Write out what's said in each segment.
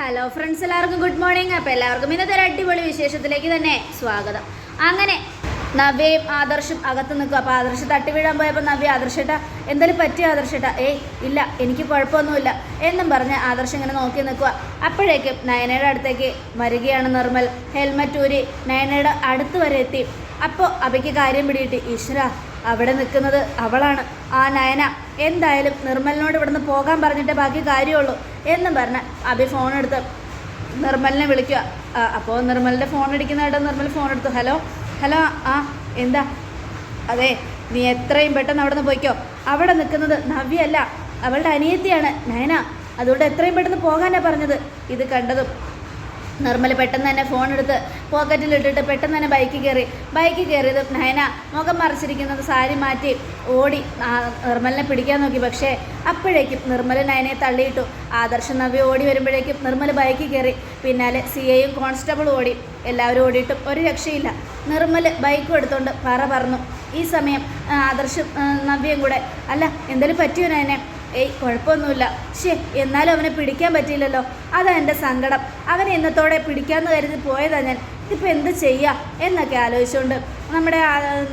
Hello friends എല്ലാവർക്കും good morning അപ്പോൾ എല്ലാവർക്കും ഇന്നത്തെ ഒരു അടിപൊളി വിശേഷത്തിലേക്ക് തന്നെ സ്വാഗതം. അങ്ങനെ നവ്യയും ആദർശും അകത്ത് നിൽക്കും അപ്പോൾ ആദർശ തട്ടി വീഴാൻ പോയപ്പോൾ നവ്യ ആദർശേട്ട എന്തായാലും പറ്റിയ ആദർശേട്ട ഏയ് ഇല്ല എനിക്ക് കുഴപ്പമൊന്നുമില്ല. എന്നും പറഞ്ഞ് ആദർശ് ഇങ്ങനെ നോക്കി നിൽക്കുക. അപ്പോഴേക്കും നയനയുടെ അടുത്തേക്ക് വരികയാണ് നിർമ്മൽ. ഹെൽമറ്റ് ഊരി നയനയുടെ അടുത്ത് വരെ എത്തി. അപ്പോൾ അവയ്ക്ക് കാര്യം പിടിയിട്ട് ഈശ്വര അവിടെ നിൽക്കുന്നത് അവളാണ്. ആ നയന എന്തായാലും നിർമ്മലിനോട് ഇവിടുന്ന് പോകാൻ പറഞ്ഞിട്ടേ ബാക്കി കാര്യമുള്ളൂ എന്നും പറഞ്ഞ് അഭി ഫോൺ എടുത്ത് നിർമ്മലിനെ വിളിക്കുക. അപ്പോൾ നിർമ്മലിന്റെ ഫോൺ അടിക്കുന്നതായിട്ട് നിർമ്മൽ ഫോൺ എടുത്തു. ഹലോ ഹലോ ആ എന്താ? അതെ നീ എത്രയും പെട്ടെന്ന് അവിടെ നിന്ന് പോയിക്കോ. അവിടെ നിൽക്കുന്നത് നവ്യല്ല അവളുടെ അനിയത്തിയാണ് നയന. അതുകൊണ്ട് എത്രയും പെട്ടെന്ന് പോകാനാണ് പറഞ്ഞത്. ഇത് കണ്ടതും നിർമ്മൽ പെട്ടെന്ന് തന്നെ ഫോൺ എടുത്ത് പോക്കറ്റിലിട്ടിട്ട് പെട്ടെന്ന് തന്നെ ബൈക്ക് കയറി ബൈക്ക് കയറിയത് നയന മുഖം മറിച്ചിരിക്കുന്നത് സാരി മാറ്റി ഓടി. നിർമ്മലിനെ പിടിക്കാൻ നോക്കി. പക്ഷേ അപ്പോഴേക്കും നിർമ്മൽ നയനയെ തള്ളിയിട്ടു. ആദർശ നവ്യ ഓടി വരുമ്പോഴേക്കും നിർമ്മൽ ബൈക്ക് കയറി പിന്നാലെ സി എയും കോൺസ്റ്റബിളും ഓടി. എല്ലാവരും ഓടിയിട്ടും ഒരു രക്ഷയില്ല. നിർമ്മൽ ബൈക്കും എടുത്തുകൊണ്ട് പറ പറന്നു. ഈ സമയം ആദർശ ആദർശും നവ്യയും കൂടെ അല്ല എന്തെങ്കിലും പറ്റിയോ നയനെ? ഏയ് കുഴപ്പമൊന്നുമില്ല. ശേ എന്നാലും അവനെ പിടിക്കാൻ പറ്റിയില്ലല്ലോ. അതാ എന്റെ സങ്കടം. അവനെ ഇന്നത്തോടെ പിടിക്കാമെന്ന് കരുതി പോയതാ ഞാൻ. ഇതിപ്പോൾ എന്ത് ചെയ്യുക എന്നൊക്കെ ആലോചിച്ചുകൊണ്ട് നമ്മുടെ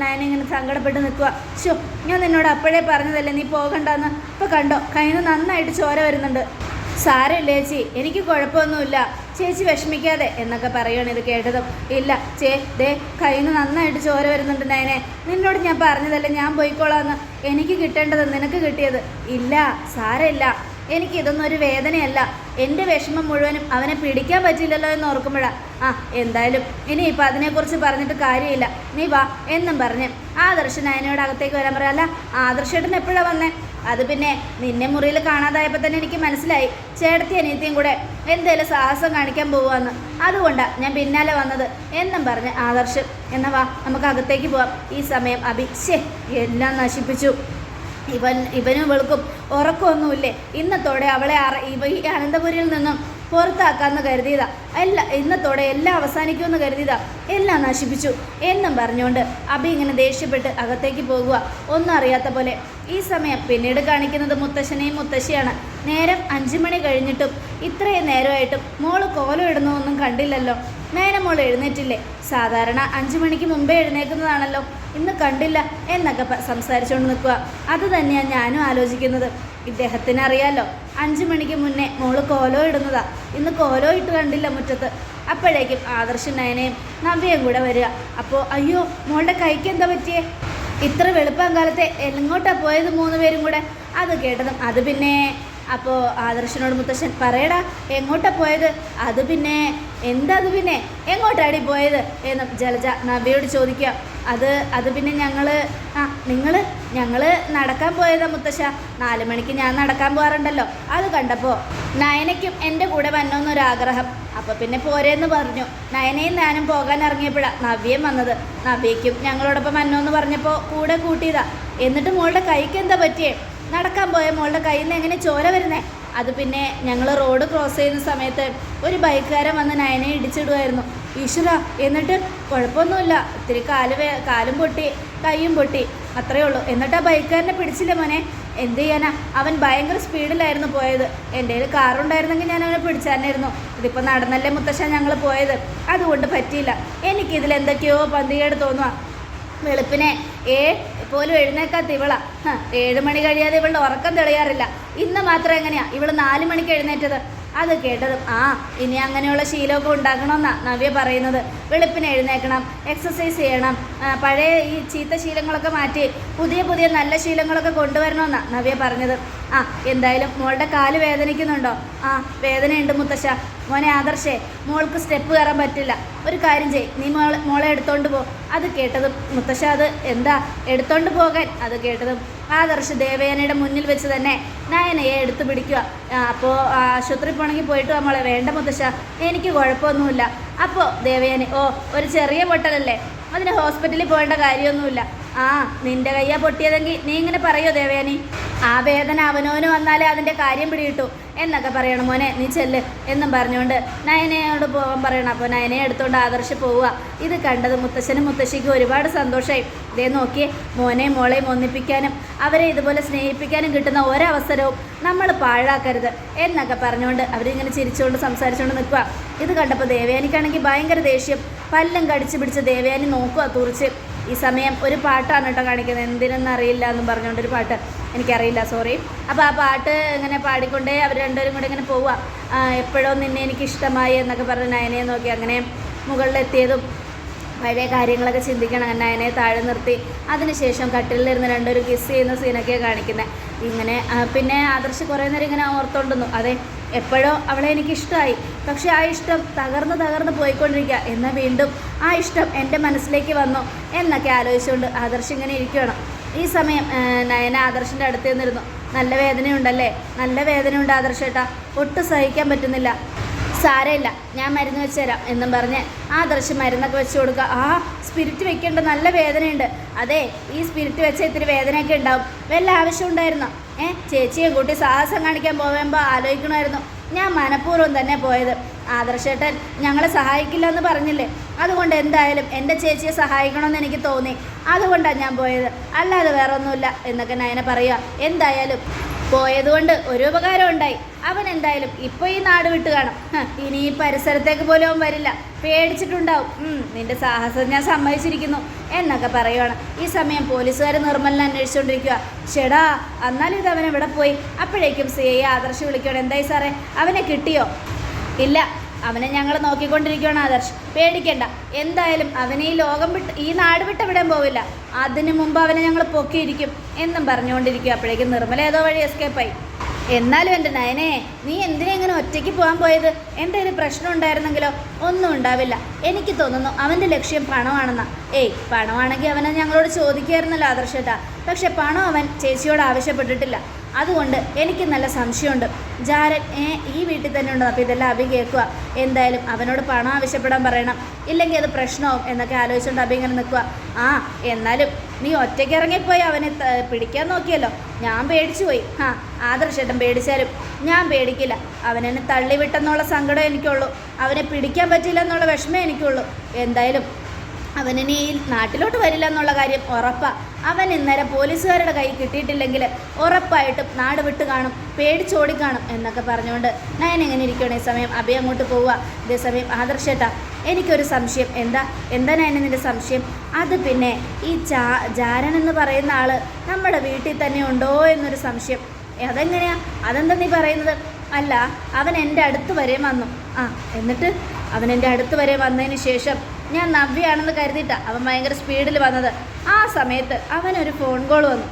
നയനിങ്ങനെ സങ്കടപ്പെട്ട് നിൽക്കുക ഷോ ഞാൻ നിന്നോട് അപ്പോഴേ പറഞ്ഞതല്ലേ നീ പോകണ്ടെന്ന്? ഇപ്പോൾ കണ്ടോ കയ്യിൽ നിന്ന് നന്നായിട്ട് ചോര വരുന്നുണ്ട്. സാരമില്ല ചേച്ചി എനിക്ക് കുഴപ്പമൊന്നുമില്ല. ചേച്ചി വിഷമിക്കാതെ എന്നൊക്കെ പറയുകയാണ് ഇത് കേട്ടതും. ഇല്ല ചേ ദേ കയ്യിൽ നിന്ന് നന്നായിട്ട് ചോര വരുന്നുണ്ട് നയനെ. നിന്നോട് ഞാൻ പറഞ്ഞതല്ലേ ഞാൻ പോയിക്കോളാന്ന്. എനിക്ക് കിട്ടേണ്ടത് നിനക്ക് കിട്ടിയത്. ഇല്ല സാരമില്ല. എനിക്ക് ഇതൊന്നും ഒരു വേദനയല്ല. എന്റെ വിഷമം മുഴുവനും അവനെ പിടിക്കാൻ പറ്റില്ലല്ലോ എന്ന് ഓർക്കുമ്പോഴാണ് ആ എന്തായാലും ഇനി ഇനിയിപ്പോൾ അതിനെക്കുറിച്ച് പറഞ്ഞിട്ട് കാര്യമില്ല. നീ വാ എന്നും പറഞ്ഞ്. ആദർശൻ നയനയോട് അകത്തേക്ക് വരാൻ പറയാം അല്ല ആദർശേട്ടൻ എപ്പോഴാണ് വന്നേ? അത് പിന്നെ നിന്നെ മുറിയിൽ കാണാതായപ്പോൾ തന്നെ എനിക്ക് മനസ്സിലായി. ചേട്ടത്തി അനിയത്തിയും കൂടെ എന്തേലും സാഹസം കാണിക്കാൻ പോവാന്ന്. അതുകൊണ്ടാണ് ഞാൻ പിന്നാലെ വന്നത് എന്നും പറഞ്ഞ് ആദർശ്. എന്നാ വാ നമുക്ക് അകത്തേക്ക് പോവാം. ഈ സമയം അഭിഷേ എല്ലാം നശിപ്പിച്ചു. ഇവൻ ഇവനും ഇവൾക്കും ഉറക്കമൊന്നുമില്ലേ? ഇന്നത്തോടെ അവളെ അറ ഇവ ഈ അനന്തപുരിയിൽ നിന്നും പുറത്താക്കാമെന്ന് കരുതിയതാ. അല്ല ഇന്നത്തോടെ എല്ലാം അവസാനിക്കുമെന്ന് കരുതിയതാ. എല്ലാം നശിപ്പിച്ചു. എന്നും പറഞ്ഞുകൊണ്ട് അബി ഇങ്ങനെ ദേഷ്യപ്പെട്ട് അകത്തേക്ക് പോകുക ഒന്നും അറിയാത്ത പോലെ ഈ സമയം പിന്നീട് കാണിക്കുന്നത് മുത്തശ്ശനെയും മുത്തശ്ശിയാണ്. നേരം അഞ്ചു മണി കഴിഞ്ഞിട്ടും ഇത്രയും നേരമായിട്ടും മോൾ കോലം ഇടുന്നതൊന്നും കണ്ടില്ലല്ലോ. നേരെ മോൾ എഴുന്നേറ്റില്ലേ? സാധാരണ അഞ്ചു മണിക്ക് മുമ്പേ എഴുന്നേൽക്കുന്നതാണല്ലോ. ഇന്ന് കണ്ടില്ല എന്നൊക്കെ സംസാരിച്ചുകൊണ്ട് നിൽക്കുക അത് തന്നെയാണ് ഞാനും ആലോചിക്കുന്നത്. ഇദ്ദേഹത്തിന് അറിയാലോ അഞ്ചു മണിക്ക് മുന്നേ മോൾ കോലോ ഇടുന്നതാ. ഇന്ന് കോലോ ഇട്ട് കണ്ടില്ല മുറ്റത്ത്. അപ്പോഴേക്കും ആദർശ് നയനയും നവ്യയും കൂടെ വരിക. അപ്പോൾ അയ്യോ മോളുടെ കൈക്ക് എന്താ പറ്റിയേ? ഇത്ര വെളുപ്പം കാലത്തെ എങ്ങോട്ടാണ് പോയത് മൂന്ന് പേരും കൂടെ? അത് കേട്ടതും അത് പിന്നെ അപ്പോൾ ആദർശനോട് മുത്തശ്ശൻ പറയടാ എങ്ങോട്ടാ പോയത്? അത് പിന്നെ എന്താ അത് പിന്നെ? എങ്ങോട്ടാടി പോയത്? എന്ന് ജലജ നവ്യയോട് ചോദിക്കുക. അത് അത് പിന്നെ ഞങ്ങൾ ആ നിങ്ങൾ ഞങ്ങൾ നടക്കാൻ പോയതാ മുത്തശ്ശ. നാല് മണിക്ക് ഞാൻ നടക്കാൻ പോകാറുണ്ടല്ലോ അത് കണ്ടപ്പോൾ നയനയ്ക്കും എന്റെ കൂടെ വന്നോന്നൊരാഗ്രഹം അപ്പോൾ പിന്നെ പോരേന്ന് പറഞ്ഞു. നയനയും ഞാനും പോകാൻ ഇറങ്ങിയപ്പോഴാണ് നവ്യം വന്നത്. നവ്യയ്ക്കും ഞങ്ങളോടൊപ്പം വന്നോന്ന് പറഞ്ഞപ്പോൾ കൂടെ കൂട്ടിയതാ. എന്നിട്ട് മോളുടെ കൈക്ക് എന്താ പറ്റിയേ? നടക്കാൻ പോയ മോളുടെ കയ്യിൽ നിന്ന് എങ്ങനെ ചോര വരുന്നേ? അത് പിന്നെ ഞങ്ങൾ റോഡ് ക്രോസ് ചെയ്യുന്ന സമയത്ത് ഒരു ബൈക്കുകാരൻ വന്ന് നയനെ ഇടിച്ചിടുമായിരുന്നു ഈശ്വര എന്നിട്ട് കുഴപ്പമൊന്നുമില്ല. ഇത്തിരി കാൽ കാലും പൊട്ടി കൈയും പൊട്ടി അത്രയേ ഉള്ളൂ. എന്നിട്ട് ആ ബൈക്കുകാരനെ പിടിച്ചില്ല മോനെ? എന്ത് ചെയ്യാനാ? അവൻ ഭയങ്കര സ്പീഡിലായിരുന്നു പോയത്. എന്റെ കയ്യിൽ കാറുണ്ടായിരുന്നെങ്കിൽ ഞാൻ അവനെ പിടിച്ചാനായിരുന്നു. ഇതിപ്പോൾ നടന്നല്ലേ മുത്തശ്ശ ഞങ്ങൾ പോയത്? അതുകൊണ്ട് പറ്റിയില്ല. എനിക്കിതിൽ എന്തൊക്കെയോ പന്തികേട് തോന്നുക വെളുപ്പിനെ. ഏ പോലും എഴുന്നേക്കാത്ത ഇവള. ഏഴ് മണി കഴിയാതെ ഇവളുടെ ഉറക്കം തെളിയാറില്ല. ഇന്ന് മാത്രം എങ്ങനെയാ? ഇവൾ നാല് മണിക്ക് എഴുന്നേറ്റത്. അത് കേട്ടതും ആ ഇനി അങ്ങനെയുള്ള ശീലമൊക്കെ ഉണ്ടാക്കണമെന്നാ നവ്യ പറയുന്നത്. വെളുപ്പിന് എഴുന്നേക്കണം എക്സസൈസ് ചെയ്യണം പഴയ ഈ ചീത്ത ശീലങ്ങളൊക്കെ മാറ്റി പുതിയ പുതിയ നല്ല ശീലങ്ങളൊക്കെ കൊണ്ടുവരണമെന്നാ നവ്യ പറഞ്ഞത്. ആ എന്തായാലും മോളുടെ കാൽ വേദനിക്കുന്നുണ്ടോ? ആ വേദനയുണ്ട് മുത്തശ്ശ. മോനെ ആദർശേ മോൾക്ക് സ്റ്റെപ്പ് കയറാൻ പറ്റില്ല. ഒരു കാര്യം ചെയ് നീ മോളെ മോളെ എടുത്തോണ്ട് പോ. അത് കേട്ടതും മുത്തശ്ശ അത് എന്താ എടുത്തോണ്ട് പോകാൻ. അത് കേട്ടതും ആദർശ് ദേവയാനയുടെ മുന്നിൽ വെച്ച് തന്നെ നയനയെ എടുത്തു പിടിക്കുക. അപ്പോൾ ആശുപത്രി പോണെങ്കിൽ പോയിട്ട് നമ്മളെ വേണ്ട മുത്തശ്ശ എനിക്ക് കുഴപ്പമൊന്നുമില്ല. അപ്പോൾ ദേവയാനി ഓ ഒരു ചെറിയ പൊട്ടലല്ലേ? അതിന് ഹോസ്പിറ്റലിൽ പോകേണ്ട കാര്യമൊന്നുമില്ല. ആ നിന്റെ കയ്യാ പൊട്ടിയതെങ്കിൽ നീ ഇങ്ങനെ പറയോ ദേവയാനി? ആ വേദന അവനോന് വന്നാലേ അതിന്റെ കാര്യം പിടികിട്ടു. എന്നൊക്കെ പറയണം. മോനെ നീ ചെല്ല് എന്നും പറഞ്ഞുകൊണ്ട് നയനയോട് പോകാൻ പറയണം. അപ്പോൾ നയനയെ എടുത്തുകൊണ്ട് ആദർശ് പോവുക. ഇത് കണ്ടത് മുത്തശ്ശനും മുത്തശ്ശിക്കും ഒരുപാട് സന്തോഷമായി. ഇതേ നോക്കിയേ മോനെയും മോളെയും ഒന്നിപ്പിക്കാനും അവരെ ഇതുപോലെ സ്നേഹിപ്പിക്കാനും കിട്ടുന്ന ഒരവസരവും നമ്മൾ പാഴാക്കരുത് എന്നൊക്കെ പറഞ്ഞുകൊണ്ട് അവരിങ്ങനെ ചിരിച്ചുകൊണ്ട് സംസാരിച്ചുകൊണ്ട് നിൽക്കുക. ഇത് കണ്ടപ്പോൾ ദേവയാനിക്കാണെങ്കിൽ ഭയങ്കര ദേഷ്യം. പല്ലും കടിച്ചു പിടിച്ച് ദേവയാനി നോക്കുക തുറിച്ച്. ഈ സമയം ഒരു പാട്ടാണ് കേട്ടോ കാണിക്കുന്നത്. എന്തിനെന്ന് അറിയില്ല എന്നും പറഞ്ഞുകൊണ്ടൊരു പാട്ട് എനിക്കറിയില്ല സോറി അപ്പോൾ ആ പാട്ട് ഇങ്ങനെ പാടിക്കൊണ്ടേ അവർ രണ്ടുപേരും കൂടെ ഇങ്ങനെ പോവുക. എപ്പോഴോ നിന്നെ എനിക്ക് ഇഷ്ടമായി എന്നൊക്കെ പറഞ്ഞ് നയനയെ നോക്കി. അങ്ങനെ മുകളിലെത്തിയതും പഴയ കാര്യങ്ങളൊക്കെ ചിന്തിക്കണം. നയനെ താഴെ നിർത്തി. അതിനുശേഷം കട്ടിലിരുന്ന് രണ്ടൊരു കിസ് ചെയ്യുന്ന സീനൊക്കെ കാണിക്കുന്നത് ഇങ്ങനെ പിന്നെ ആദർശ് കുറേ നേരം ഇങ്ങനെ ഓർത്തോണ്ടുന്നു അതെ എപ്പോഴോ അവളെ എനിക്കിഷ്ടമായി. പക്ഷെ ആ ഇഷ്ടം തകർന്ന് തകർന്ന് പോയിക്കൊണ്ടിരിക്കുക. എന്നാൽ വീണ്ടും ആ ഇഷ്ടം എന്റെ മനസ്സിലേക്ക് വന്നു എന്നൊക്കെ ആലോചിച്ചുകൊണ്ട് ആദർശ് ഇങ്ങനെ ഇരിക്കുകയാണ് ഈ സമയം നയന ആദർശിന്റെ അടുത്ത് നിന്നിരുന്നു. നല്ല വേദനയുണ്ടല്ലേ? നല്ല വേദനയുണ്ട് ആദർശേട്ടാ ഒട്ടും സഹിക്കാൻ പറ്റുന്നില്ല. സാരമില്ല. ഞാൻ മരുന്ന് വെച്ച് തരാം എന്നും പറഞ്ഞ് ആ ദർശം മരുന്നൊക്കെ വെച്ച് കൊടുക്കുക. ആ സ്പിരിറ്റ് വെക്കേണ്ട നല്ല വേദനയുണ്ട്. അതെ ഈ സ്പിരിറ്റ് വെച്ച ഇത്തിരി വേദനയൊക്കെ ഉണ്ടാവും. വല്ല ആവശ്യം ഉണ്ടായിരുന്നോ? ഏ ചേച്ചിയെ കൂട്ടി സാഹസം കാണിക്കാൻ പോകുമ്പോൾ ആലോചിക്കണമായിരുന്നു. ഞാൻ മനഃപൂർവം തന്നെ പോയത്. ആദർശേട്ടൻ ഞങ്ങളെ സഹായിക്കില്ല എന്ന് പറഞ്ഞില്ലേ? അതുകൊണ്ട് എന്തായാലും എന്റെ ചേച്ചിയെ സഹായിക്കണമെന്ന് എനിക്ക് തോന്നി. അതുകൊണ്ടാണ് ഞാൻ പോയത്. അല്ലാതെ വേറെ ഒന്നുമില്ല എന്നൊക്കെ നയന പറയുക. എന്തായാലും പോയതുകൊണ്ട് ഒരു ഉപകാരം ഉണ്ടായി. അവൻ എന്തായാലും ഇപ്പൊ ഈ നാട് വിട്ട് കാണും. ഇനി ഈ പരിസരത്തേക്ക് പോലും അവൻ വരില്ല. പേടിച്ചിട്ടുണ്ടാവും. നിന്റെ സാഹസം ഞാൻ സമ്മതിച്ചിരിക്കുന്നു എന്നൊക്കെ പറയുവാണ്. ഈ സമയം പോലീസുകാർ നിർമ്മലിനെ അന്വേഷിച്ചുകൊണ്ടിരിക്കുക ചേടാ എന്നാലും ഇത് അവൻ എവിടെ പോയി? അപ്പോഴേക്കും സി ഐ ആദർശ് വിളിക്കണം എന്തായി സാറേ? അവനെ കിട്ടിയോ? ഇല്ല. അവനെ ഞങ്ങൾ നോക്കിക്കൊണ്ടിരിക്കുകയാണ് ആദർശ്. പേടിക്കേണ്ട. എന്തായാലും അവനെ ഈ ലോകം വിട്ട് ഈ നാട് വിട്ട് എവിടെയും പോവില്ല. അതിനു മുമ്പ് അവനെ ഞങ്ങൾ പൊക്കിയിരിക്കും എന്നും പറഞ്ഞുകൊണ്ടിരിക്കും അപ്പോഴേക്കും നിർമ്മല ഏതോ വഴി എസ്കേപ്പായി എന്നാലും എന്റെ നയനെ നീ എന്തിനാ ഇങ്ങനെ ഒറ്റയ്ക്ക് പോകാൻ പോയത്? എന്തെങ്കിലും പ്രശ്നം ഉണ്ടായിരുന്നെങ്കിലോ? ഒന്നും ഉണ്ടാവില്ല. എനിക്ക് തോന്നുന്നു അവന്റെ ലക്ഷ്യം പണമാണെന്നാ. ഏയ് പണമാണെങ്കിൽ അവനെ ഞങ്ങളോട് ചോദിക്കുമായിരുന്നല്ലോ ആദർശേട്ടാ പക്ഷെ പണം അവൻ ചേച്ചിയോട് ആവശ്യപ്പെട്ടിട്ടില്ല. അതുകൊണ്ട് എനിക്ക് നല്ല സംശയമുണ്ട്. ജാരൻ ഈ വീട്ടിൽ തന്നെ ഉണ്ടോ? അപ്പോൾ ഇതെല്ലാം അഭി കേൾക്കുക. എന്തായാലും അവനോട് പണം ആവശ്യപ്പെടാൻ പറയണം. ഇല്ലെങ്കിൽ അത് പ്രശ്നമാവും എന്നൊക്കെ ആലോചിച്ചുകൊണ്ട് അഭി ഇങ്ങനെ നിൽക്കുക. ആ എന്നാലും നീ ഒറ്റയ്ക്ക് ഇറങ്ങിപ്പോയി അവനെ പിടിക്കാൻ നോക്കിയല്ലോ. ഞാൻ പേടിച്ചു പോയി. ആ ആദർശേട്ടൻ പേടിച്ചാലും ഞാൻ പേടിക്കില്ല. അവനെന്നെ തള്ളിവിട്ടെന്നുള്ള സങ്കടം എനിക്കുള്ളൂ. അവനെ പിടിക്കാൻ പറ്റില്ല എന്നുള്ള വിഷമേ എനിക്കുള്ളൂ. എന്തായാലും അവനിനി നാട്ടിലോട്ട് വരില്ല എന്നുള്ള കാര്യം ഉറപ്പാ. അവൻ ഇന്നലെ പോലീസുകാരുടെ കൈ കിട്ടിയിട്ടില്ലെങ്കിൽ ഉറപ്പായിട്ടും നാട് വിട്ട് കാണും പേടിച്ചോടി കാണും എന്നൊക്കെ പറഞ്ഞുകൊണ്ട് ഞാൻ എങ്ങനെ ഇരിക്കണം ഈ സമയം അഭി അങ്ങോട്ട് പോവുക. ഇതേ സമയം ആദർശേട്ടാ എനിക്കൊരു സംശയം. എന്താ? എന്താ നയന നിന്റെ സംശയം? അത് പിന്നെ ഈ ചാ ജാരൻ എന്ന് പറയുന്ന ആൾ നമ്മുടെ വീട്ടിൽ തന്നെ ഉണ്ടോ എന്നൊരു സംശയം. അതെങ്ങനെയാ? അതെന്താ നീ പറയുന്നത്? അല്ല അവൻ എന്റെ അടുത്ത് വരെ വന്നു. ആ എന്നിട്ട്? അവൻ എന്റെ അടുത്ത് വരെ വന്നതിന് ശേഷം ഞാൻ നവ്യാണെന്ന് കരുതിയിട്ട അവൻ ഭയങ്കര സ്പീഡിൽ വന്നത്. ആ സമയത്ത് അവനൊരു ഫോൺ കോൾ വന്നു.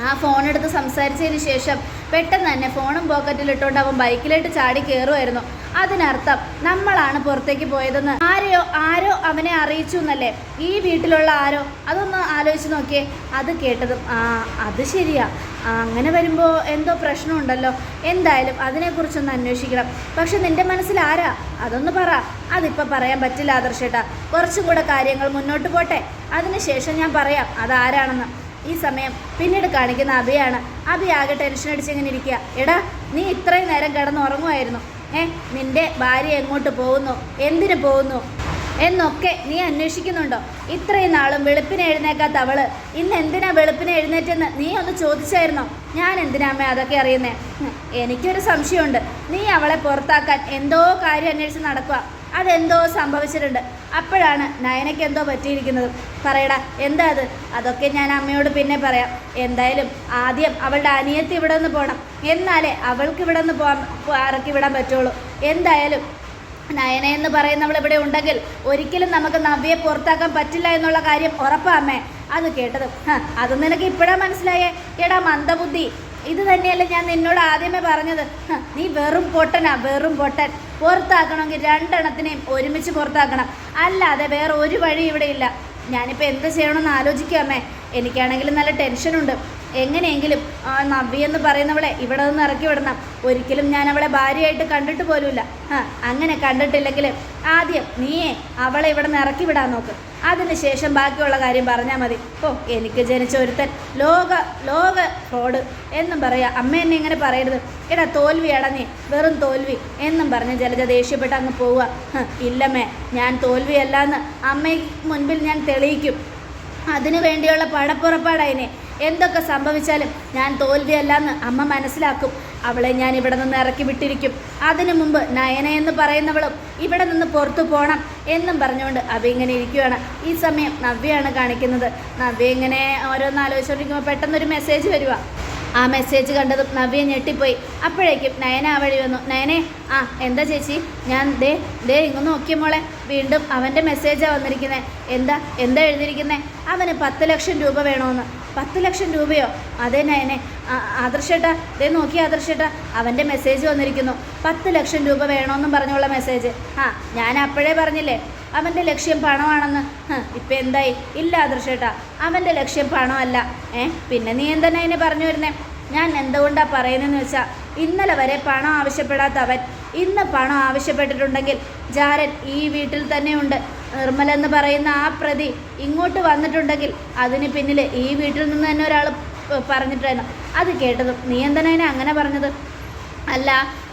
ആ ഫോൺ എടുത്ത് സംസാരിച്ചതിന് ശേഷം പെട്ടെന്ന് തന്നെ ഫോണും പോക്കറ്റിലിട്ടുകൊണ്ട് അവൻ ബൈക്കിലോട്ട് ചാടി കയറുമായിരുന്നു അതിനർത്ഥം നമ്മളാണ് പുറത്തേക്ക് പോയതെന്ന്. ആരെയോ ആരോ അവനെ അറിയിച്ചു എന്നല്ലേ? ഈ വീട്ടിലുള്ള ആരോ? അതൊന്ന് ആലോചിച്ച് നോക്കിയേ. അത് കേട്ടതും ആ അത് ശരിയാ. അങ്ങനെ വരുമ്പോൾ എന്തോ പ്രശ്നമുണ്ടല്ലോ. എന്തായാലും അതിനെക്കുറിച്ചൊന്ന് അന്വേഷിക്കണം. പക്ഷെ നിന്റെ മനസ്സിൽ ആരാ? അതൊന്ന് പറ. അതിപ്പോൾ പറയാൻ പറ്റില്ല ആദർശേട്ടാ. കുറച്ചും കൂടെ കാര്യങ്ങൾ മുന്നോട്ട് പോട്ടെ. അതിനുശേഷം ഞാൻ പറയാം. അതാരാണെന്ന്. ഈ സമയം പിന്നീട് കാണിക്കുന്ന അഭിയാണ് അഭി ആകെ ടെൻഷൻ അടിച്ചിങ്ങനെ ഇരിക്കുക എടാ നീ ഇത്രയും നേരം കിടന്ന് ഉറങ്ങുമായിരുന്നു ഏ നിന്റെ ഭാര്യ എങ്ങോട്ട് പോകുന്നു? എന്തിനു പോകുന്നു? എന്നൊക്കെ നീ അന്വേഷിക്കുന്നുണ്ടോ? ഇത്രയും നാളും വെളുപ്പിന് എഴുന്നേക്കാത്ത അവൾ. ഇന്ന് എന്തിനാ വെളുപ്പിന് എഴുന്നേറ്റെന്ന് നീ ഒന്ന് ചോദിച്ചായിരുന്നോ? ഞാൻ എന്തിനാ അമ്മ അതൊക്കെ അറിയുന്നേ? എനിക്കൊരു സംശയമുണ്ട്. നീ അവളെ പുറത്താക്കാൻ എന്തോ കാര്യം അന്വേഷിച്ച് നടക്കുക അതെന്തോ സംഭവിച്ചിട്ടുണ്ട്. അപ്പോഴാണ് നയനയ്ക്ക് എന്തോ പറ്റിയിരിക്കുന്നത്. പറയടാ എന്താ അത്? അതൊക്കെ ഞാൻ അമ്മയോട് പിന്നെ പറയാം. എന്തായാലും ആദ്യം അവളുടെ അനിയത്തി ഇവിടെ നിന്ന് പോകണം എന്നാലേ അവൾക്ക് ഇവിടെ നിന്ന് പോകാൻ ഇറക്കി വിടാൻ പറ്റുള്ളൂ. എന്തായാലും നയന എന്ന് പറയുന്നവൾ ഇവിടെ ഉണ്ടെങ്കിൽ ഒരിക്കലും നമുക്ക് നവ്യെ പുറത്താക്കാൻ പറ്റില്ല എന്നുള്ള കാര്യം ഉറപ്പാ അമ്മേ. അത് കേട്ടത്. അത് നിനക്ക് ഇപ്പോഴാ മനസ്സിലായേ? എടാ മന്ദബുദ്ധി. ഇത് തന്നെയല്ലേ ഞാൻ നിന്നോട് ആദ്യമേ പറഞ്ഞത്. നീ വെറും പൊട്ടനാ വെറും പൊട്ടൻ. പുറത്താക്കണമെങ്കിൽ രണ്ടെണ്ണത്തിനെയും ഒരുമിച്ച് പുറത്താക്കണം. അല്ലാതെ വേറെ ഒരു വഴി ഇവിടെ ഇല്ല. ഞാനിപ്പോൾ എന്ത് ചെയ്യണമെന്ന് ആലോചിക്കാമേ എനിക്കാണെങ്കിൽ നല്ല ടെൻഷനുണ്ട് എങ്ങനെയെങ്കിലും ആ നവ്യ എന്ന് പറയുന്നവളെ ഇവിടെ നിന്ന് ഇറക്കി വിടണം. ഒരിക്കലും ഞാൻ അവളെ ഭാര്യയായിട്ട് കണ്ടിട്ട് പോലുമില്ല. ആ അങ്ങനെ കണ്ടിട്ടില്ലെങ്കിൽ ആദ്യം നീയേ അവളെ ഇവിടെ നിന്ന് ഇറക്കി വിടാൻ നോക്ക്. അതിനുശേഷം ബാക്കിയുള്ള കാര്യം പറഞ്ഞാൽ മതി. ഓ എനിക്ക് ജനിച്ച ഒരുത്തൻ. ലോക ലോക ഫ്രോഡ് എന്നും പറയുക അമ്മ എന്നെ ഇങ്ങനെ പറയരുത്. എടാ തോൽവി അടങ്ങി വെറും തോൽവി എന്നും പറഞ്ഞ് ജലജ ദേഷ്യപ്പെട്ട് അങ്ങ് പോവുക. ഇല്ലമ്മേ ഞാൻ തോൽവിയല്ലാന്ന് അമ്മയ്ക്ക് മുൻപിൽ ഞാൻ തെളിയിക്കും. അതിനു വേണ്ടിയുള്ള പടപ്പുറപ്പാടായിനെ എന്തൊക്കെ സംഭവിച്ചാലും ഞാൻ തോൽവിയല്ലാന്ന് അമ്മ മനസ്സിലാക്കും. അവളെ ഞാൻ ഇവിടെ നിന്ന് ഇറക്കി വിട്ടിരിക്കും. അതിനു മുമ്പ് നയന എന്ന് പറയുന്നവളും ഇവിടെ നിന്ന് പുറത്തു പോകണം എന്നും പറഞ്ഞുകൊണ്ട് അവ ഇങ്ങനെ ഇരിക്കുകയാണ് ഈ സമയം നവ്യയാണ് കാണിക്കുന്നത്. നവ്യ ഇങ്ങനെ ഓരോന്ന് ആലോചിച്ചുകൊണ്ടിരിക്കുമ്പോൾ പെട്ടെന്നൊരു മെസ്സേജ് വരിക ആ മെസ്സേജ് കണ്ടതും നവ്യ ഞെട്ടിപ്പോയി. അപ്പോഴേക്കും നയന ആ വഴി വന്നു. നയനെ ആ എന്താ ചേച്ചി? ഞാൻ ദേ ദേ ഇങ്ങ് നോക്കിയ മോളെ. വീണ്ടും അവന്റെ മെസ്സേജാണ് വന്നിരിക്കുന്നത് എന്താ എന്താ എഴുതിയിരിക്കുന്നത് അവന് പത്ത് ലക്ഷം രൂപ വേണമെന്ന് പത്ത് ലക്ഷം രൂപയോ? അതെ നയനെ. ആദർശേട്ടാ ദേ നോക്കി ആദർശേട്ടാ. അവന്റെ മെസ്സേജ് വന്നിരിക്കുന്നു. പത്ത് ലക്ഷം രൂപ വേണമെന്നും പറഞ്ഞുള്ള മെസ്സേജ് ആ ഞാൻ അപ്പോഴേ പറഞ്ഞില്ലേ? അവന്റെ ലക്ഷ്യം പണമാണെന്ന്. ഇപ്പം എന്തായി? ഇല്ല ആദർശേട്ടാ. അവന്റെ ലക്ഷ്യം പണമല്ല. ഏ പിന്നെ നീ എന്താ അതിനെ പറഞ്ഞു വരുന്നേ? ഞാൻ എന്തുകൊണ്ടാണ് പറയുന്നതെന്ന് വെച്ചാൽ ഇന്നലെ വരെ പണം ആവശ്യപ്പെടാത്ത അവൻ ഇന്ന് പണം ആവശ്യപ്പെട്ടിട്ടുണ്ടെങ്കിൽ ജാരൻ ഈ വീട്ടിൽ തന്നെയുണ്ട് നിർമ്മല എന്ന് പറയുന്ന ആ പ്രതി ഇങ്ങോട്ട് വന്നിട്ടുണ്ടെങ്കിൽ അതിന് പിന്നിൽ ഈ വീട്ടിൽ നിന്ന് തന്നെ ഒരാൾ പറഞ്ഞിട്ടായിരുന്നു അത് കേട്ടതും നീ എന്തിനാ അങ്ങനെ പറഞ്ഞത്? അല്ല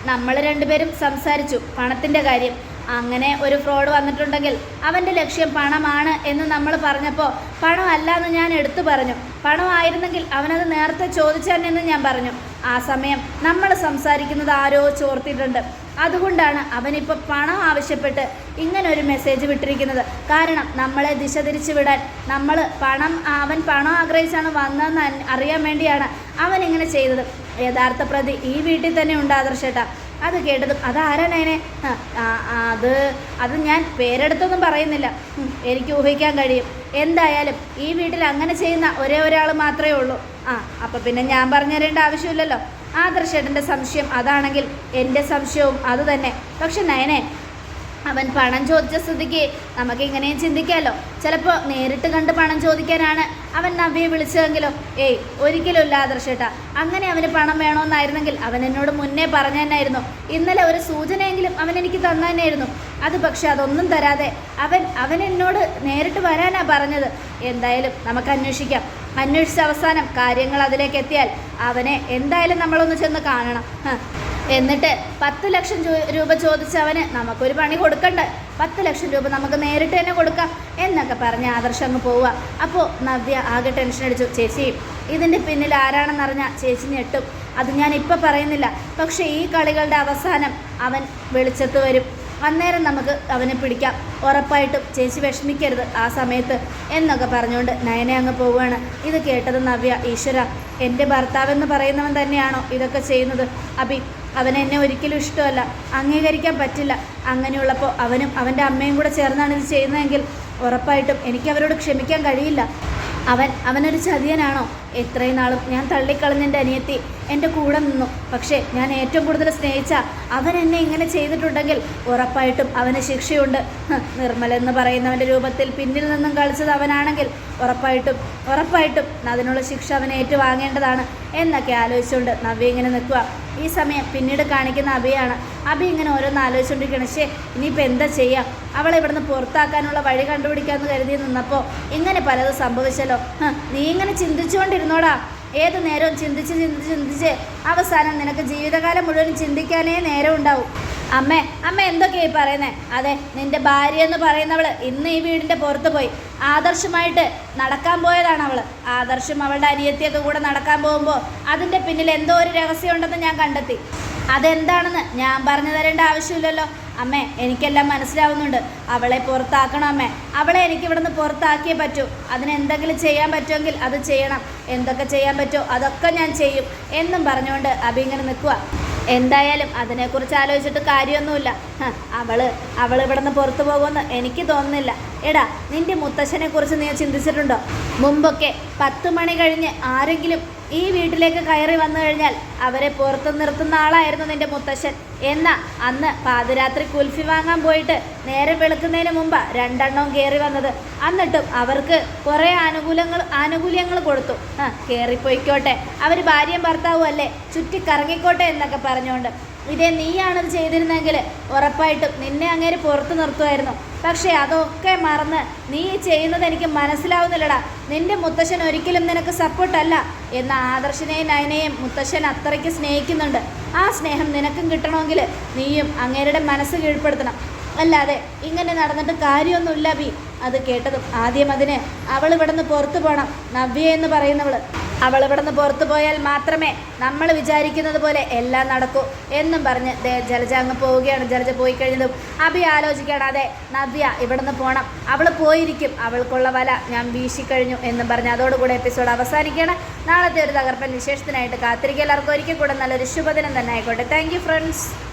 നമ്മൾ രണ്ടുപേരും സംസാരിച്ചു പണത്തിന്റെ കാര്യം. അങ്ങനെ ഒരു ഫ്രോഡ് വന്നിട്ടുണ്ടെങ്കിൽ അവന്റെ ലക്ഷ്യം പണമാണ് എന്ന് നമ്മൾ പറഞ്ഞപ്പോൾ പണമല്ല എന്ന് ഞാൻ എടുത്തു പറഞ്ഞു. പണമായിരുന്നെങ്കിൽ അവനത് നേരത്തെ ചോദിച്ചെന്ന് ഞാൻ പറഞ്ഞു. ആ സമയം നമ്മൾ സംസാരിക്കുന്നത് ആരോ ചോർത്തിയിട്ടുണ്ട്. അതുകൊണ്ടാണ് അവനിപ്പോൾ പണം ആവശ്യപ്പെട്ട് ഇങ്ങനെ ഒരു മെസ്സേജ് വിട്ടിരിക്കുന്നത്. കാരണം നമ്മളെ ദിശ തിരിച്ചു വിടാൻ നമ്മൾ പണം അവൻ പണം ആഗ്രഹിച്ചാണ് വന്നതെന്ന് അറിയാൻ വേണ്ടിയാണ് അവൻ ഇങ്ങനെ ചെയ്തത്. യഥാർത്ഥ പ്രതി ഈ വീട്ടിൽ തന്നെ ഉണ്ട് ആദർശേട്ടാ. അത് കേട്ടതും അതാരാണ് അതിനെ? അത് അത് ഞാൻ പേരെടുത്തൊന്നും പറയുന്നില്ല. എനിക്ക് ഊഹിക്കാൻ കഴിയും. എന്തായാലും ഈ വീട്ടിൽ അങ്ങനെ ചെയ്യുന്ന ഒരേ ഒരാൾ മാത്രമേ ഉള്ളൂ. ആ അപ്പം പിന്നെ ഞാൻ പറഞ്ഞു തരേണ്ട ആവശ്യമില്ലല്ലോ. ആദർശേട്ടന്റെ സംശയം അതാണെങ്കിൽ എന്റെ സംശയവും അത് തന്നെ. പക്ഷെ നയനെ അവൻ പണം ചോദിച്ച സ്ഥിതിക്ക് നമുക്ക് ഇങ്ങനെയും ചിന്തിക്കാമല്ലോ ചിലപ്പോൾ നേരിട്ട് കണ്ട് പണം ചോദിക്കാനാണ് അവൻ നവ്യെ വിളിച്ചതെങ്കിലോ ഏയ് ഒരിക്കലും ഇല്ല ആദർശേട്ട. അങ്ങനെ അവന് പണം വേണമെന്നായിരുന്നെങ്കിൽ അവൻ എന്നോട് മുന്നേ പറഞ്ഞു തന്നെയായിരുന്നു ഇന്നലെ ഒരു സൂചനയെങ്കിലും അവൻ എനിക്ക് തന്നു അത് പക്ഷെ അതൊന്നും തരാതെ അവൻ അവൻ എന്നോട് നേരിട്ട് വരാനാ പറഞ്ഞത്. എന്തായാലും നമുക്ക് അന്വേഷിക്കാം. അന്വേഷിച്ച അവസാനം കാര്യങ്ങൾ അതിലേക്ക് എത്തിയാൽ അവനെ എന്തായാലും നമ്മളൊന്ന് ചെന്ന് കാണണം. എന്നിട്ട് പത്ത് ലക്ഷം രൂപ ചോദിച്ചവന് നമുക്കൊരു പണി കൊടുക്കണ്ട. പത്ത് ലക്ഷം രൂപ നമുക്ക് നേരിട്ട് തന്നെ കൊടുക്കാം എന്നൊക്കെ പറഞ്ഞ് ആദർശം അങ്ങ് പോവുക. അപ്പോൾ നവ്യ ആകെ ടെൻഷൻ അടിച്ചു. ചേച്ചി ഇതിന്റെ പിന്നിൽ ആരാണെന്ന് അറിഞ്ഞാൽ ചേച്ചി ഞെട്ടും. അത് ഞാൻ ഇപ്പം പറയുന്നില്ല. പക്ഷേ ഈ കളികളുടെ അവസാനം അവൻ വെളിച്ചത്ത് വരും. അന്നേരം നമുക്ക് അവനെ പിടിക്കാം. ഉറപ്പായിട്ടും ചേച്ചി വിഷമിക്കരുത് ആ സമയത്ത് എന്നൊക്കെ പറഞ്ഞുകൊണ്ട് നയനെ അങ്ങ് പോവുകയാണ്. ഇത് കേട്ടത് നവ്യ ഈശ്വര എന്റെ ഭർത്താവെന്ന് പറയുന്നവൻ തന്നെയാണോ ഇതൊക്കെ ചെയ്യുന്നത്? അഭി അവൻ എന്നെ ഒരിക്കലും ഇഷ്ടമല്ല അംഗീകരിക്കാൻ പറ്റില്ല. അങ്ങനെയുള്ളപ്പോൾ അവനും അവന്റെ അമ്മയും കൂടെ ചേർന്നാണ് ഇത് ചെയ്യുന്നതെങ്കിൽ ഉറപ്പായിട്ടും എനിക്ക് അവരോട് ക്ഷമിക്കാൻ കഴിയില്ല. അവൻ അവനൊരു ചതിയനാണോ? എത്രയും നാളും ഞാൻ തള്ളിക്കളഞ്ഞ എന്റെ അനിയത്തി എന്റെ കൂടെ നിന്നു. പക്ഷേ ഞാൻ ഏറ്റവും കൂടുതൽ സ്നേഹിച്ച അവൻ എന്നെ ഇങ്ങനെ ചെയ്തിട്ടുണ്ടെങ്കിൽ ഉറപ്പായിട്ടും അവന് ശിക്ഷയുണ്ട്. നിർമ്മല എന്ന് പറയുന്നവന്റെ രൂപത്തിൽ പിന്നിൽ നിന്നും കളിച്ചത് അവനാണെങ്കിൽ ഉറപ്പായിട്ടും ഉറപ്പായിട്ടും അതിനുള്ള ശിക്ഷ അവൻ ഏറ്റുവാങ്ങേണ്ടതാണ് എന്നൊക്കെ ആലോചിച്ചുകൊണ്ട് നവ്യ ഇങ്ങനെ നിൽക്കുക. ഈ സമയം പിന്നീട് കാണിക്കുന്ന അഭിയാണ് അഭി ഇങ്ങനെ ഓരോന്ന് ആലോചിച്ചുകൊണ്ടിരിക്കണം ശേ ഇനിയിപ്പോൾ എന്താ ചെയ്യാം? അവളെ ഇവിടുന്ന് പുറത്താക്കാനുള്ള വഴി കണ്ടുപിടിക്കാമെന്ന് കരുതി നിന്നപ്പോൾ ഇങ്ങനെ പലതും സംഭവിച്ചല്ലോ. നീ ഇങ്ങനെ ചിന്തിച്ചുകൊണ്ടിരുന്നോടാ. ഏത് നേരവും ചിന്തിച്ച് ചിന്തിച്ച് ചിന്തിച്ച് അവസാനം നിനക്ക് ജീവിതകാലം മുഴുവൻ ചിന്തിക്കാനേ നേരം ഉണ്ടാവും അമ്മേ അമ്മ എന്തൊക്കെയായി പറയുന്നത് അതെ നിന്റെ ഭാര്യ എന്ന് പറയുന്നവൾ ഇന്ന് ഈ വീടിന്റെ പുറത്ത് പോയി. ആദർശമായിട്ട് നടക്കാൻ പോയതാണ് അവൾ ആദർശം അവളുടെ അനിയത്തിയൊക്കെ കൂടെ നടക്കാൻ പോകുമ്പോൾ അതിന്റെ പിന്നിൽ എന്തോ ഒരു രഹസ്യമുണ്ടെന്ന് ഞാൻ കണ്ടെത്തി. അതെന്താണെന്ന് ഞാൻ പറഞ്ഞു തരേണ്ട ആവശ്യമില്ലല്ലോ. അമ്മേ എനിക്കെല്ലാം മനസ്സിലാവുന്നുണ്ട്. അവളെ പുറത്താക്കണം അമ്മേ. അവളെ എനിക്ക് ഇവിടുന്ന് പുറത്താക്കിയേ പറ്റൂ. അതിന് എന്തെങ്കിലും ചെയ്യാൻ പറ്റുമെങ്കിൽ അത് ചെയ്യണം. എന്തൊക്കെ ചെയ്യാൻ പറ്റുമോ അതൊക്കെ ഞാൻ ചെയ്യും എന്നും പറഞ്ഞുകൊണ്ട് അബി ഇങ്ങനെ നിൽക്കുക എന്തായാലും അതിനെക്കുറിച്ച് ആലോചിച്ചിട്ട് കാര്യമൊന്നുമില്ല. അവൾ അവൾ ഇവിടുന്ന് പുറത്തു പോകുമെന്ന് എനിക്ക് തോന്നുന്നില്ല. എടാ നിന്റെ മുത്തശ്ശനെ കുറിച്ച് നീ ചിന്തിച്ചിട്ടുണ്ടോ? മുമ്പൊക്കെ പത്ത് മണി കഴിഞ്ഞ് ആരെങ്കിലും ഈ വീട്ടിലേക്ക് കയറി വന്നു കഴിഞ്ഞാൽ അവരെ പുറത്ത് നിർത്തുന്ന ആളായിരുന്നു നിന്റെ മുത്തശ്ശൻ. എന്നാ അന്ന് പാതിരാത്രി കുൽഫി വാങ്ങാൻ പോയിട്ട് നേരെ വെളുക്കുന്നതിന് മുമ്പ് രണ്ടെണ്ണവും കയറി വന്നത്. എന്നിട്ടും അവർക്ക് കുറേ ആനുകൂല്യങ്ങൾ ആനുകൂല്യങ്ങൾ കൊടുത്തു. ആ കയറിപ്പോയിക്കോട്ടെ അവർ ഭാര്യയും ഭർത്താവും അല്ലേ? ചുറ്റിക്കറങ്ങിക്കോട്ടെ എന്നൊക്കെ പറഞ്ഞുകൊണ്ട് ഇതേ നീയാണത് ചെയ്തിരുന്നെങ്കിൽ ഉറപ്പായിട്ടും നിന്നെ അങ്ങേര് പുറത്ത് നിർത്തുമായിരുന്നു. പക്ഷേ അതൊക്കെ മറന്ന് നീ ചെയ്യുന്നത് എനിക്ക് മനസ്സിലാവുന്നില്ലടാ. നിന്റെ മുത്തശ്ശൻ ഒരിക്കലും നിനക്ക് സപ്പോർട്ടല്ല. എന്ന ആദർശനെയും നയനെയും മുത്തശ്ശൻ അത്രയ്ക്ക് സ്നേഹിക്കുന്നുണ്ട്. ആ സ്നേഹം നിനക്കും കിട്ടണമെങ്കിൽ നീയും അങ്ങേരുടെ മനസ്സ് കീഴ്പ്പെടുത്തണം. അല്ലാതെ ഇങ്ങനെ നടന്നിട്ട് കാര്യമൊന്നുമില്ല ബി. അത് കേട്ടതും ആദ്യം അതിന് അവൾ ഇവിടുന്ന് പുറത്തു പോകണം നവ്യ എന്ന് പറയുന്നവൾ അവൾ ഇവിടുന്ന് പുറത്തു പോയാൽ മാത്രമേ നമ്മൾ വിചാരിക്കുന്നത് പോലെ എല്ലാം നടക്കൂ എന്നും പറഞ്ഞ് ജലജ അങ്ങ് പോവുകയാണ്. ജലജ പോയി കഴിഞ്ഞതും അഭി ആലോചിക്കുകയാണ്. അതെ നവ്യ ഇവിടുന്ന് പോകണം അവൾ പോയിരിക്കും. അവൾക്കുള്ള വല ഞാൻ വീശിക്കഴിഞ്ഞു എന്നും പറഞ്ഞ് അതോടുകൂടെ എപ്പിസോഡ് അവസാനിക്കുകയാണ്. നാളത്തെ ഒരു തകർപ്പൻ വിശേഷത്തിനായിട്ട് കാത്തിരിക്കുക. എല്ലാവർക്കും ഒരിക്കൽ കൂടെ നല്ലൊരു ശുഭദിനം തന്നെ ആയിക്കോട്ടെ. Thank friends